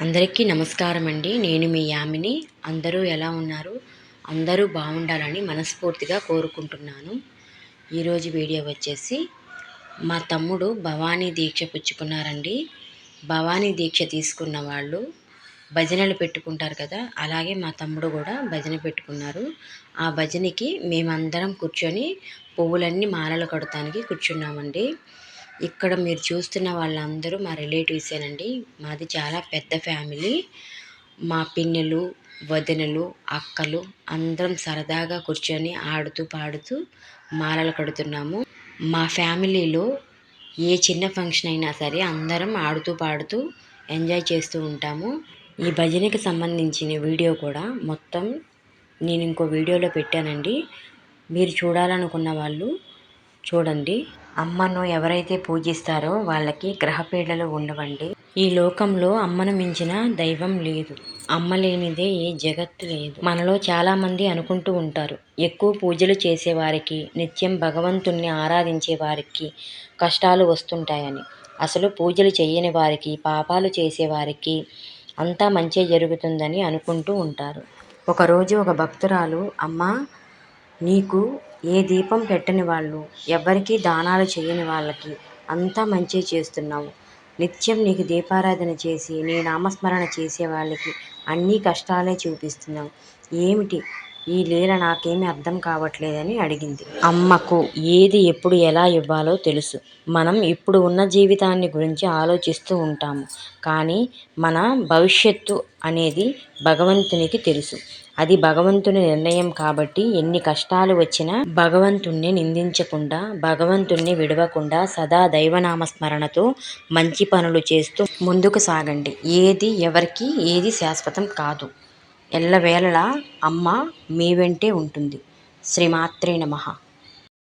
అందరికీ నమస్కారం అండి నేను మీ యామిని. అందరూ ఎలా ఉన్నారు? అందరూ బాగుండాలని మనస్ఫూర్తిగా కోరుకుంటున్నాను. ఈరోజు వీడియో వచ్చేసి మా తమ్ముడు భవానీ దీక్ష పుచ్చుకున్నారండి. భవానీ దీక్ష తీసుకున్న వాళ్ళు భజనలు పెట్టుకుంటారు కదా అలాగే మా తమ్ముడు కూడా భజన పెట్టుకున్నారు. ఆ భజనకి మేమందరం కూర్చొని పువ్వులన్నీ మాలలు కడటానికి కూర్చున్నామండి. ఇక్కడ మీరు చూస్తున్న వాళ్ళందరూ మా రిలేటివ్సేనండి. మాది చాలా పెద్ద ఫ్యామిలీ. మా పిన్నెలు వదినలు అక్కలు అందరం సరదాగా కూర్చొని ఆడుతూ పాడుతూ మాలలు కడుతున్నాము. మా ఫ్యామిలీలో ఏ చిన్న ఫంక్షన్ అయినా సరే అందరం ఆడుతూ పాడుతూ ఎంజాయ్ చేస్తూ ఉంటాము. ఈ భజనకి సంబంధించిన వీడియో కూడా మొత్తం నేను ఇంకో వీడియోలో పెట్టానండి. మీరు చూడాలనుకున్న వాళ్ళు చూడండి. అమ్మను ఎవరైతే పూజిస్తారో వాళ్ళకి గ్రహపీడలు ఉండవండి. ఈ లోకంలో అమ్మను మించిన దైవం లేదు. అమ్మ లేనిదే ఏ జగత్తు లేదు. మనలో చాలామంది అనుకుంటూ ఉంటారు. ఎక్కువ పూజలు చేసేవారికి నిత్యం భగవంతుణ్ణి ఆరాధించే వారికి కష్టాలు వస్తుంటాయని. అసలు పూజలు చేయని వారికి పాపాలు చేసేవారికి అంతా మంచి జరుగుతుందని అనుకుంటూ ఉంటారు. ఒకరోజు ఒక భక్తురాలు అమ్మ నీకు ఏ దీపం పెట్టని వాళ్ళు ఎవరికీ దానాలు చేయని వాళ్ళకి అంతా మంచి చేస్తున్నావు. నిత్యం నీకు దీపారాధన చేసి నీ నామస్మరణ చేసే వాళ్ళకి అన్ని కష్టాలే చూపిస్తున్నావు. ఏమిటి? ఈ లీల నాకేమీ అర్థం కావట్లేదని అడిగింది. అమ్మకు ఏది ఎప్పుడు ఎలా ఇవ్వాలో తెలుసు. మనం ఇప్పుడు ఉన్న జీవితాన్ని గురించి ఆలోచిస్తూ ఉంటాము. కానీ మన భవిష్యత్తు అనేది భగవంతునికి తెలుసు. అది భగవంతుని నిర్ణయం కాబట్టి ఎన్ని కష్టాలు వచ్చినా భగవంతుణ్ణి నిందించకుండా భగవంతుణ్ణి విడవకుండా సదా దైవనామస్మరణతో మంచి పనులు చేస్తూ ముందుకు సాగండి. ఏది ఎవరికి ఏది శాశ్వతం కాదు. ఎల్లవేళలా అమ్మ మీ వెంటే ఉంటుంది. శ్రీమాత్రే నమః.